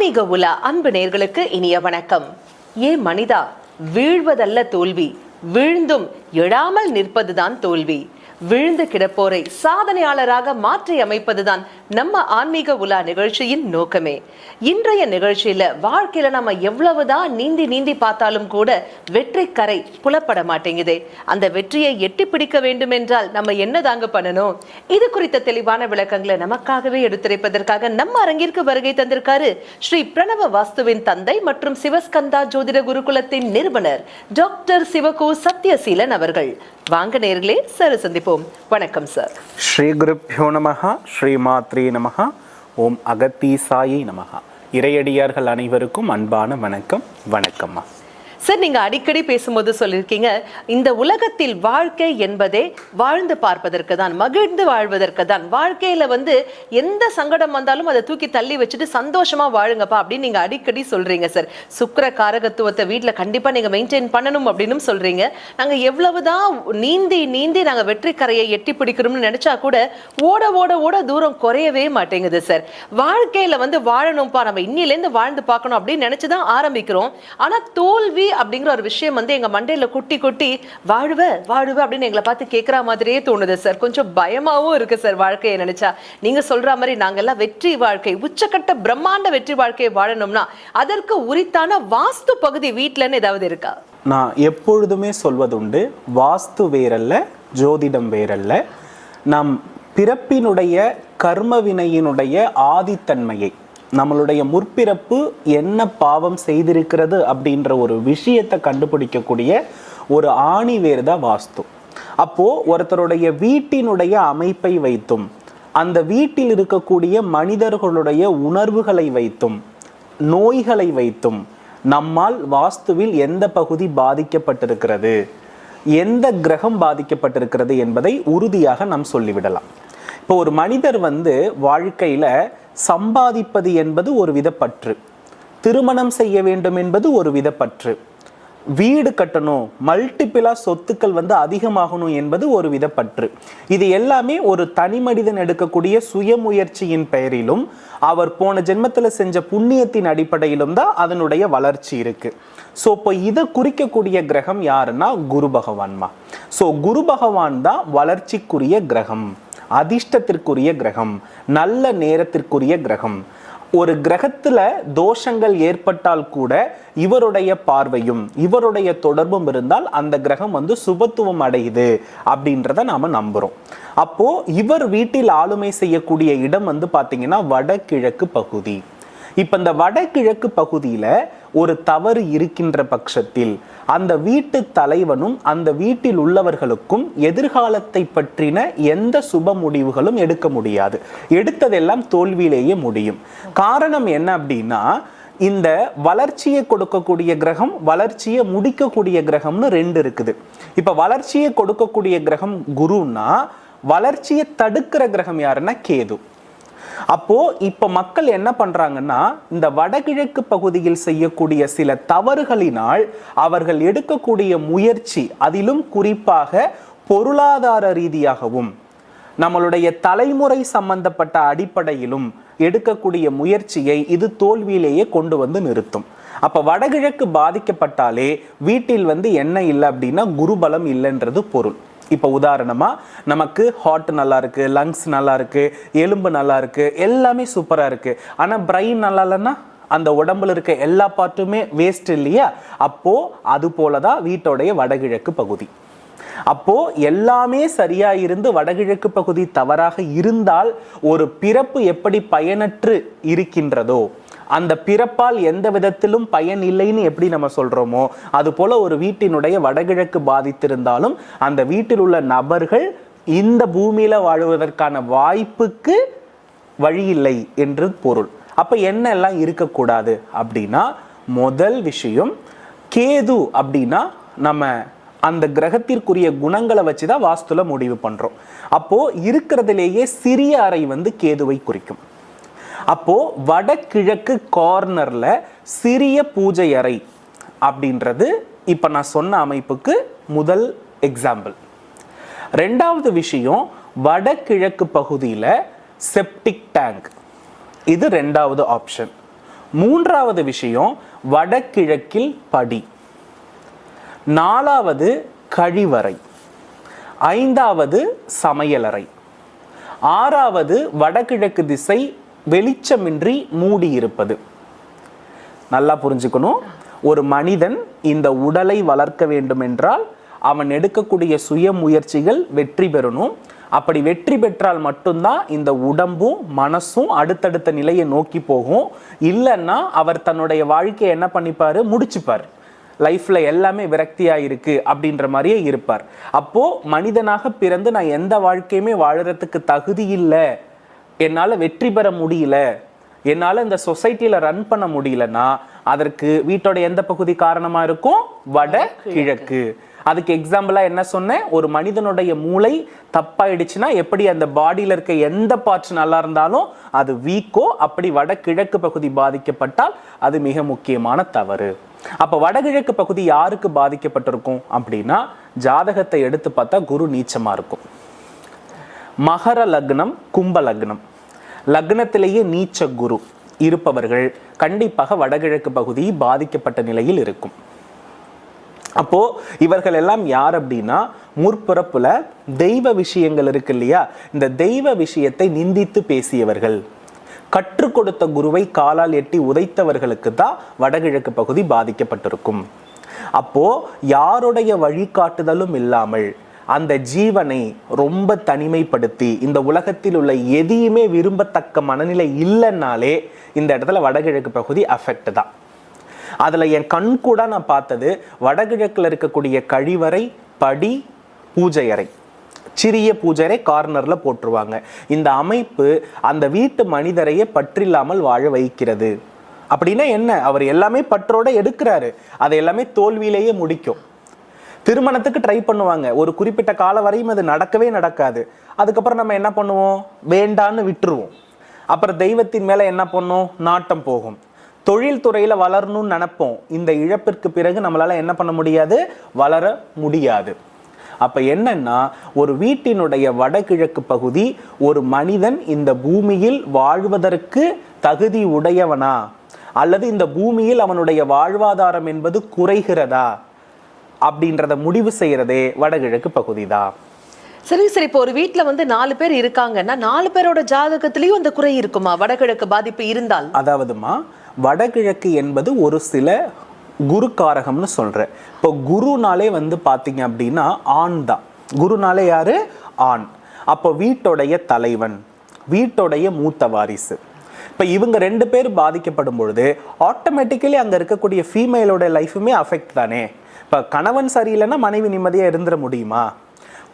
ஆன்மீக உலா அன்பு நேர்களுக்கு இனிய வணக்கம். ஏ மனிதா வீழ்வதல்ல தோல்வி வீழ்ந்தும் எழாமல் நிற்பதுதான் தோல்வி. விழுந்து கிடப்போரை சாதனையாளராக மாற்றி அமைப்பதுதான் நம்ம ஆன்மீக உலா நிகழ்ச்சியின் நோக்கமே. இன்றைய நிகழ்ச்சியில வாழ்க்கையில நம்ம எவ்வளவுதான் நீந்தி நீந்தி பார்த்தாலும் கூட வெற்றி கரை புலப்பட மாட்டேங்குதே. அந்த வெற்றியை எட்டி பிடிக்க வேண்டும் என்றால் நம்ம என்ன தாங்க பண்ணணும்? இது குறித்த தெளிவான விளக்கங்களை நமக்காகவே எடுத்துரைப்பதற்காக நம்ம அரங்கிற்கு வருகை தந்திருக்காரு ஸ்ரீ பிரணவ வாஸ்துவின் தந்தை மற்றும் சிவஸ்கந்தா ஜோதிட குருகுலத்தின் நிறுவனர் டாக்டர் சிவகு சத்யசீலன் அவர்கள். வாங்க நேர்களே சார் சந்திப்போம். வணக்கம் சார். ஸ்ரீ குருப்பியோ நமஹ ஸ்ரீ மாத்ரி நமகா ஓம் அகத்தீசாயை நமகா இறையடியார்கள் அனைவருக்கும் அன்பான வணக்கம் வணக்கம்மா. சார் நீங்கள் அடிக்கடி பேசும்போது சொல்லியிருக்கீங்க இந்த உலகத்தில் வாழ்க்கை என்பதே வாழ்ந்து பார்ப்பதற்கு தான் மகிழ்ந்து வாழ்வதற்கு தான். வாழ்க்கையில் வந்து எந்த சங்கடம் வந்தாலும் அதை தூக்கி தள்ளி வச்சுட்டு சந்தோஷமாக வாழுங்கப்பா அப்படின்னு நீங்கள் அடிக்கடி சொல்கிறீங்க சார் சுக்கிர காரகத்துவத்தை வீட்டில் கண்டிப்பாக நீங்கள் மெயின்டைன் பண்ணணும் அப்படின்னு நாங்கள் எவ்வளவு தான் நீந்தி நீந்தி நாங்கள் வெற்றி கரையை எட்டி பிடிக்கணும்னு நினச்சா கூட ஓட ஓட ஓட தூரம் குறையவே மாட்டேங்குது சார் வாழ்க்கையில் வந்து வாழணும்ப்பா நம்ம இன்னிலேருந்து வாழ்ந்து பார்க்கணும் அப்படின்னு நினச்சி தான் ஆரம்பிக்கிறோம். ஆனால் தோல்வி அப்படிங்கிற ஒரு விஷயம் வந்து எங்க மண்டையில குட்டி குட்டி வாழுவ வாழுவ அப்படின்னு எங்களை பார்த்து கேட்குற மாதிரியே தோணுது சார். கொஞ்சம் பயமாவும் இருக்கு சார் வாழ்க்கையை நினைச்சா. நீங்க சொல்ற மாதிரி நாங்கெல்லாம் வெற்றி வாழ்க்கை உச்சக்கட்ட பிரம்மாண்ட வெற்றி வாழ்க்கையை வாழணும்னா அதற்கு உரித்தான வாஸ்து பகுதி வீட்டிலன்னு ஏதாவது இருக்கா? நான் எப்பொழுதுமே சொல்வதுண்டு வாஸ்து வேறல்ல ஜோதிடம் வேறல்ல. நம் பிறப்பினுடைய கர்மவினையினுடைய ஆதித்தன்மையை. நம்மளுடைய முற்பிறப்பு என்ன பாவம் செய்திருக்கிறது அப்படின்ற ஒரு விஷயத்தை கண்டுபிடிக்கக்கூடிய ஒரு ஆணி வேறு தான் வாஸ்து. அப்போ ஒருத்தருடைய வீட்டினுடைய அமைப்பை வைத்தும் அந்த வீட்டில் இருக்கக்கூடிய மனிதர்களுடைய உணர்வுகளை வைத்தும் நோய்களை வைத்தும் நம்மால் வாஸ்துவில் எந்த பகுதி பாதிக்கப்பட்டிருக்கிறது எந்த கிரகம் பாதிக்கப்பட்டிருக்கிறது என்பதை உறுதியாக நாம் சொல்லிவிடலாம். இப்போ ஒரு மனிதர் வந்து வாழ்க்கையில சம்பாதிப்பது என்பது ஒரு விதப்பற்று. திருமணம் செய்ய வேண்டும் என்பது ஒரு விதப்பற்று. வீடு கட்டணும் மல்டிபிளா சொத்துக்கள் வந்து அதிகமாகணும் என்பது ஒரு விதப்பற்று. இது எல்லாமே ஒரு தனி மனிதன் எடுக்கக்கூடிய சுயமுயற்சியின் பெயரிலும் அவர் போன ஜென்மத்தில் செஞ்ச புண்ணியத்தின் அடிப்படையிலும் தான் அதனுடைய வளர்ச்சி இருக்கு. ஸோ இப்போ இதை குறிக்கக்கூடிய கிரகம் யாருன்னா குரு பகவான்மா. ஸோ குரு பகவான் தான் வளர்ச்சிக்குரிய கிரகம். அதிர்ஷ்டத்திற்குரிய கிரகம் நல்ல நேரத்திற்குரிய கிரகம். ஒரு கிரகத்தில் தோஷங்கள் ஏற்பட்டால் கூட இவருடைய பார்வையும் இவருடைய தொடர்பும் இருந்தால் அந்த கிரகம் வந்து சுபத்துவம் அடையுது அப்படின்றத நாம் நம்புகிறோம் அப்போது இவர் வீட்டில் ஆளுமை செய்யக்கூடிய இடம் வந்து பார்த்திங்கன்னா வடகிழக்கு பகுதி. இப்போ இந்த வடகிழக்கு பகுதியில் ஒரு தவறு இருக்கின்ற பட்சத்தில் அந்த வீட்டு தலைவனும் அந்த வீட்டில் உள்ளவர்களுக்கும் எதிர்காலத்தை பற்றின எந்த சுப முடிவுகளும் எடுக்க முடியாது. எடுத்ததெல்லாம் தோல்வியிலேயே முடியும். காரணம் என்ன அப்படின்னா இந்த வளர்ச்சியை கொடுக்கக்கூடிய கிரகம் வளர்ச்சியை முடிக்கக்கூடிய கிரகம்னு ரெண்டு இருக்குது. இப்போ வளர்ச்சியை கொடுக்கக்கூடிய கிரகம் குருன்னா வளர்ச்சியை தடுக்கிற கிரகம் யாருன்னா கேது. அப்போ இப்ப மக்கள் என்ன பண்றாங்கன்னா இந்த வடகிழக்கு பகுதியில் செய்யக்கூடிய சில தவறுகளினால் அவர்கள் எடுக்கக்கூடிய முயற்சி அதிலும் குறிப்பாக பொருளாதார ரீதியாகவும் நம்மளுடைய தலைமுறை சம்பந்தப்பட்ட அடிப்படையிலும் எடுக்கக்கூடிய முயற்சியை இது தோல்வியிலேயே கொண்டு வந்து நிறுத்தும். அப்ப வடகிழக்கு பாதிக்கப்பட்டாலே வீட்டில் வந்து என்ன இல்லை அப்படின்னா குருபலம் இல்லைன்றது பொருள். இப்போ உதாரணமாக நமக்கு ஹார்ட் நல்லா இருக்கு லங்ஸ் நல்லா இருக்கு எலும்பு நல்லா இருக்கு எல்லாமே சூப்பராக இருக்கு. ஆனால் பிரெயின் நல்லா இல்லைன்னா அந்த உடம்புல இருக்க எல்லா பார்ட்டுமே வேஸ்ட் இல்லையா? அப்போ அது போலதான் வீட்டோடைய வடகிழக்கு பகுதி. அப்போ எல்லாமே சரியா இருந்து வடகிழக்கு பகுதி தவறாக இருந்தால் ஒரு பிறப்பு எப்படி பயனற்று இருக்கின்றதோ அந்த பிறப்பால் எந்த விதத்திலும் பயன் இல்லைன்னு எப்படி நம்ம சொல்றோமோ அது போல ஒரு வீட்டினுடைய வடகிழக்கு பாதித்திருந்தாலும் அந்த வீட்டில் உள்ள நபர்கள் இந்த பூமியில வாழ்வதற்கான வாய்ப்புக்கு வழி இல்லை என்று பொருள். அப்ப என்ன எல்லாம் இருக்கக்கூடாது அப்படின்னா முதல் விஷயம் கேது அப்படின்னா நம்ம அந்த கிரகத்திற்குரிய குணங்களை வச்சு தான் வாஸ்துல முடிவு பண்றோம். அப்போ இருக்கிறதுலேயே சிறிய அறை வந்து கேதுவை குறிக்கும். அப்போது வடகிழக்கு கார்னரில் சிறிய பூஜை அறை அப்படின்றது இப்போ நான் சொன்ன அமைப்புக்கு முதல் எக்ஸாம்பிள் ரெண்டாவது விஷயம் வடகிழக்கு பகுதியில் செப்டிக் டேங்க் இது ரெண்டாவது ஆப்ஷன் மூன்றாவது விஷயம் வடகிழக்கில் படி. நாலாவது கழிவறை. ஐந்தாவது சமையலறை. ஆறாவது வடகிழக்கு திசை வெளிச்சமின்றி மூடியிருப்பது. நல்லா புரிஞ்சுக்கணும். ஒரு மனிதன் இந்த உடலை வளர்க்க வேண்டும் என்றால் அவன் எடுக்கக்கூடிய சுய முயற்சிகள் வெற்றி பெறணும். அப்படி வெற்றி பெற்றால் மட்டும்தான் இந்த உடம்பும் மனசும் அடுத்தடுத்த நிலையை நோக்கி போகும். இல்லைன்னா அவர் தன்னுடைய வாழ்க்கையை என்ன பண்ணிப்பார்? முடிச்சுப்பார். லைஃப்பில் எல்லாமே விரக்தியாக இருக்கு அப்படின்ற மாதிரியே இருப்பார். அப்போது மனிதனாக பிறந்து நான் எந்த வாழ்க்கையுமே வாழறதுக்கு தகுதி இல்லை. என்னால வெற்றி பெற முடியல. என்னால இந்த சொசைட்டில ரன் பண்ண முடியலன்னா அதற்கு வீட்டோட எந்த பகுதி காரணமா இருக்கும்? வட கிழக்கு. அதுக்கு எக்ஸாம்பிளா என்ன சொன்னேன்? ஒரு மனிதனுடைய மூளை தப்பாயிடுச்சுன்னா எப்படி அந்த பாடியில இருக்க எந்த பார்ட்ஸ் நல்லா இருந்தாலும் அது வீக்கோ அப்படி வட கிழக்கு பகுதி பாதிக்கப்பட்டால் அது மிக முக்கியமான தவறு. அப்ப வடகிழக்கு பகுதி யாருக்கு பாதிக்கப்பட்டிருக்கும் அப்படின்னா ஜாதகத்தை எடுத்து பார்த்தா குரு நீச்சமா இருக்கும். மகர லக்னம் கும்ப லக்னம். லக்னத்திலேயே நீச்ச குரு இருப்பவர்கள் கண்டிப்பாக வடகிழக்கு பகுதி பாதிக்கப்பட்ட நிலையில் இருக்கும். அப்போ இவர்கள் எல்லாம் யார் அப்படின்னா முற்புறப்புல தெய்வ விஷயங்கள் இருக்கு இல்லையா? இந்த தெய்வ விஷயத்தை நிந்தித்து பேசியவர்கள். கற்றுக் கொடுத்த குருவை காலால் எட்டி உதைத்தவர்களுக்கு தான் வடகிழக்கு பகுதி பாதிக்கப்பட்டிருக்கும். அப்போ யாருடைய வழிகாட்டுதலும் இல்லாமல் அந்த ஜீவனை ரொம்ப தனிமைப்படுத்தி இந்த உலகத்தில் உள்ள எதையுமே விரும்பத்தக்க மனநிலை இல்லைன்னாலே இந்த இடத்துல வடகிழக்கு பகுதி அஃபெக்ட் தான். அதில் என் கண் கூட நான் பார்த்தது வடகிழக்கில் இருக்கக்கூடிய கழிவறை படி பூஜை அறை. சிறிய பூஜை கார்னரில் போட்டுருவாங்க. இந்த அமைப்பு அந்த வீட்டு மனிதரையே பற்றில்லாமல் வாழ வைக்கிறது. அப்படின்னா என்ன? அவர் எல்லாமே பற்றோட எடுக்கிறாரு. அதை எல்லாமே தோல்வியிலேயே முடிக்கும். திருமணத்துக்கு ட்ரை பண்ணுவாங்க. ஒரு குறிப்பிட்ட கால வரையும் அது நடக்கவே நடக்காது. அதுக்கப்புறம் நம்ம என்ன பண்ணுவோம்? வேண்டான்னு விட்டுருவோம். அப்புறம் தெய்வத்தின் மேலே என்ன பண்ணும்? நாட்டம் போகும். தொழில்துறையில் வளரணும்னு நினைப்போம். இந்த இழப்பிற்கு பிறகு நம்மளால் என்ன பண்ண முடியாது? வளர முடியாது. அப்போ என்னன்னா ஒரு வீட்டினுடைய வடகிழக்கு பகுதி ஒரு மனிதன் இந்த பூமியில் வாழ்வதற்கு தகுதி உடையவனா? அல்லது இந்த பூமியில் அவனுடைய வாழ்வாதாரம் என்பது குறைகிறதா? அப்படின்றத முடிவு செய்யறதே வடகிழக்கு பகுதி தான் சரி சரி இப்போ ஒரு வீட்ல வந்து நாலு பேர் இருக்காங்கன்னா நாலு பேரோட ஜாதகத்திலயும் அந்த குறை இருக்குமா? வடகிழக்கு பாதிப்பு இருந்தால்? அதாவதுமா வடகிழக்கு என்பது ஒரு சில குருக்காரகம்னு சொல்றேன். இப்போ குருனாலே வந்து பாத்தீங்க அப்படின்னா ஆண் தான். குருனாலே யாரு? ஆண். அப்போ வீட்டோடைய தலைவன் வீட்டோடைய மூத்த வாரிசு. இப்போ இவங்க ரெண்டு பேர் பாதிக்கப்படும் பொழுது ஆட்டோமேட்டிக்கலி அங்கே இருக்கக்கூடிய ஃபீமேலோட லைஃபுமே அஃபெக்ட் தானே? இப்போ கணவன் சரியில்லைன்னா மனைவி நிம்மதியாக இருந்துட முடியுமா?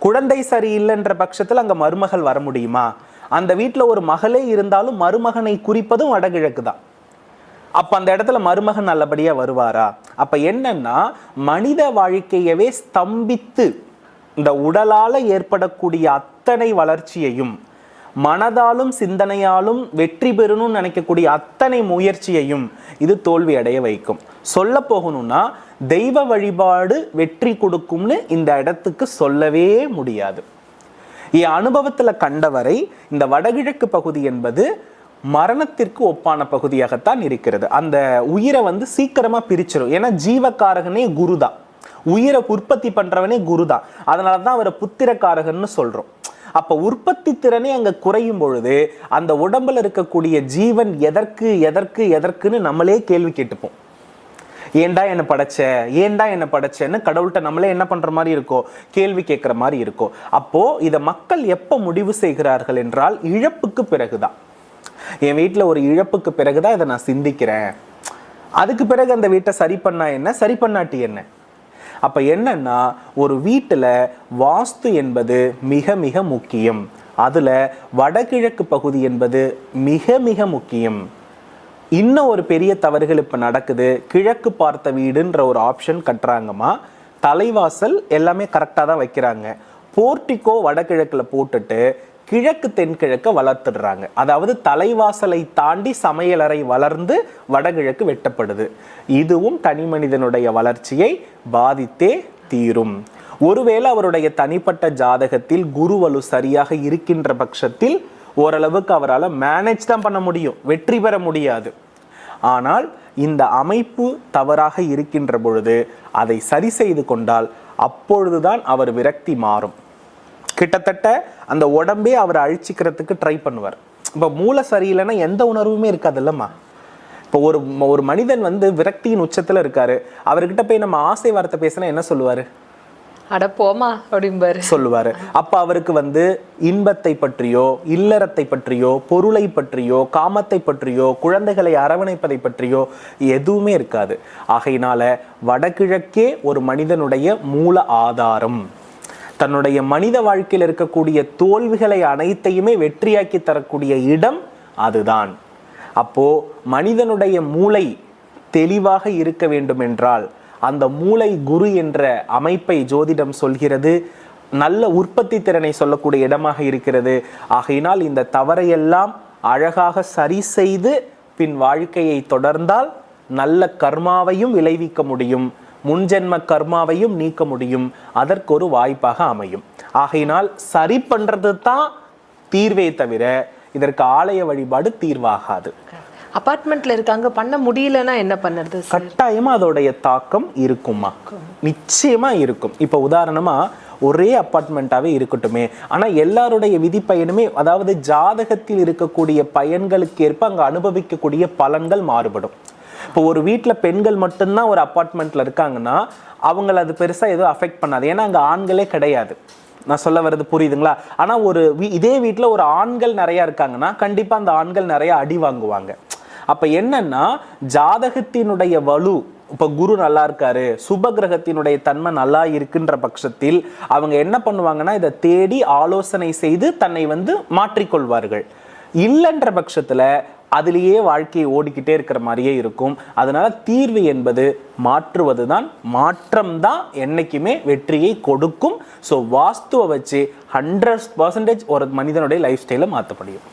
குழந்தை சரியில்லைன்ற பட்சத்தில் அங்கே மருமகள் வர முடியுமா? அந்த வீட்டில் ஒரு மகளே இருந்தாலும் மருமகனை குறிப்பதும் வடகிழக்கு தான் அப்போ அந்த இடத்துல மருமகன் நல்லபடியாக வருவாரா? அப்போ என்னன்னா மனித வாழ்க்கையவே ஸ்தம்பித்து இந்த உடலால் ஏற்படக்கூடிய அத்தனை வளர்ச்சியையும் மனதாலும் சிந்தனையாலும் வெற்றி பெறணும்னு நினைக்கக்கூடிய அத்தனை முயற்சியையும் இது தோல்வி அடைய வைக்கும். சொல்ல போகணும்னா தெய்வ வழிபாடு வெற்றி கொடுக்கும்னு இந்த இடத்துக்கு சொல்லவே முடியாது. என் அனுபவத்தில் கண்டவரை இந்த வடகிழக்கு பகுதி என்பது மரணத்திற்கு ஒப்பான பகுதியாகத்தான் இருக்கிறது. அந்த உயிரை வந்து சீக்கிரமாக பிரிச்சிடும் ஏன்னா ஜீவக்காரகனே குருதான். உயிரை உற்பத்தி பண்றவனே குருதான். அதனால தான் அவரை புத்திரக்காரகன்னு சொல்கிறோம் அப்போ உற்பத்தி திறனே அங்கே குறையும் பொழுது அந்த உடம்புல இருக்கக்கூடிய ஜீவன் எதற்கு எதற்கு எதற்குன்னு நம்மளே கேள்வி கேட்டுப்போம். ஏன்டா என்ன படைச்ச? ஏன்டா என்ன படைச்சேன்னு கடவுள்கிட்ட நம்மளே என்ன பண்ற மாதிரி இருக்கோ கேள்வி கேட்குற மாதிரி இருக்கோ. அப்போ இதை மக்கள் எப்போ முடிவு செய்கிறார்கள் என்றால் இழப்புக்கு பிறகுதான். என் வீட்டில் ஒரு இழப்புக்கு பிறகுதான் இதை நான் சிந்திக்கிறேன். அதுக்கு பிறகு அந்த வீட்டை சரி பண்ணா என்ன? சரி பண்ணாட்டி என்ன? அப்போ என்னன்னா ஒரு வீட்டில் வாஸ்து என்பது மிக மிக முக்கியம். அதில் வடகிழக்கு பகுதி என்பது மிக மிக முக்கியம். இன்னும் ஒரு பெரிய தவறுகள் இப்போ நடக்குது. கிழக்கு பார்த்த வீடுன்ற ஒரு ஆப்ஷன் கட்டுறாங்கம்மா. தலைவாசல் எல்லாமே கரெக்டாக தான் வைக்கிறாங்க. போர்ட்டிக்கோ வடகிழக்கில் போட்டுட்டு கிழக்கு தென்கிழக்க வளர்த்துடுறாங்க. அதாவது தலைவாசலை தாண்டி சமையலறை வளர்ந்து வடகிழக்கு வெட்டப்படுது. இதுவும் தனி மனிதனுடைய வளர்ச்சியை பாதித்தே தீரும். ஒருவேளை அவருடைய தனிப்பட்ட ஜாதகத்தில் குருவலு சரியாக இருக்கின்ற பட்சத்தில் ஓரளவுக்கு அவரால் மேனேஜ் தான் பண்ண முடியும். வெற்றி பெற முடியாது. ஆனால் இந்த அமைப்பு தவறாக இருக்கின்ற பொழுது அதை சரி செய்து கொண்டால் அப்பொழுதுதான் அவர் விரக்தி மாறும். கிட்டத்தட்ட அந்த உடம்பே அவரை அழிச்சிக்கிறதுக்கு ட்ரை பண்ணுவார். இப்போ மூளை சரியில்லைன்னா எந்த உணர்வுமே இருக்காது இல்லம்மா இப்போ ஒரு ஒரு மனிதன் வந்து விரக்தியின் உச்சத்துல இருக்காரு. அவர்கிட்ட போய் நம்ம ஆசை வார்த்தை பேசினா என்ன சொல்லுவாரு? அட போமா அப்படிம்பாரு. சொல்லுவாரு. அப்ப அவருக்கு வந்து இன்பத்தை பற்றியோ இல்லறத்தை பற்றியோ பொருளை பற்றியோ காமத்தை பற்றியோ குழந்தைகளை அரவணைப்பதை பற்றியோ எதுவுமே இருக்காது. ஆகையினால வடகிழக்கே ஒரு மனிதனுடைய மூல ஆதாரம். தன்னுடைய மனித வாழ்க்கையில் இருக்கக்கூடிய தோல்விகளை அனைத்தையுமே வெற்றியாக்கி தரக்கூடிய இடம் அதுதான். அப்போ மனிதனுடைய மூளை தெளிவாக இருக்க வேண்டும் என்றால் அந்த மூளை குரு என்ற அமைப்பை ஜோதிடம் சொல்கிறது. நல்ல உற்பத்தி திறனை சொல்லக்கூடிய இடமாக இருக்கிறது. ஆகையினால் இந்த தவறையெல்லாம் அழகாக சரி செய்து பின் வாழ்க்கையை தொடர்ந்தால் நல்ல கர்மாவையும் விளைவிக்க முடியும். முன்ஜென்ம கர்மாவையும் நீக்க முடியும். அதற்கு ஒரு வாய்ப்பாக அமையும். ஆகையினால் சரி பண்றது தான் தீர்வே தவிர இதற்கு ஆலய வழிபாடு தீர்வாகாது. அபார்ட்மெண்ட்ல இருக்காங்க பண்ண முடியலன்னா என்ன பண்ணுறது கட்டாயமா அதோடைய தாக்கம் இருக்குமா? நிச்சயமா இருக்கும். இப்ப உதாரணமா ஒரே அப்பார்ட்மெண்ட்டாவே இருக்கட்டுமே. ஆனா எல்லாருடைய விதி பயனுமே அதாவது ஜாதகத்தில் இருக்கக்கூடிய பயன்களுக்கு ஏற்ப அங்க அனுபவிக்கக்கூடிய பலன்கள் மாறுபடும். இப்போ ஒரு வீட்டில் பெண்கள் மட்டும்தான் ஒரு அப்பார்ட்மெண்ட்டில் இருக்காங்கன்னா அவங்கள அது பெருசாக எதுவும் அஃபெக்ட் பண்ணாது. ஏன்னா அங்கே ஆண்களே கிடையாது. நான் சொல்ல வர்றது புரியுதுங்களா? ஆனால் ஒரு வீ- இதே வீட்டில் ஒரு ஆண்கள் நிறையா இருக்காங்கன்னா கண்டிப்பாக அந்த ஆண்கள் நிறையா அடி வாங்குவாங்க. அப்போ என்னன்னா ஜாதகத்தினுடைய வலு இப்போ குரு நல்லா இருக்காரு சுப கிரகத்தினுடைய தன்மை நல்லா இருக்குன்ற பட்சத்தில் அவங்க என்ன பண்ணுவாங்கன்னா இதை தேடி ஆலோசனை செய்து தன்னை வந்து மாற்றிக்கொள்வார்கள். இல்லைன்ற பட்சத்தில் அதிலேயே வாழ்க்கையை ஓடிக்கிட்டே இருக்கிற மாதிரியே இருக்கும். அதனால தீர்வு என்பது மாற்றுவதுதான் மாற்றம் தான் என்னைக்குமே வெற்றியை கொடுக்கும். ஸோ வாஸ்துவை வச்சு ஹண்ட்ரட் பர்சன்டேஜ் ஒரு மனிதனுடைய லைஃப் ஸ்டைலை மாற்ற முடியும்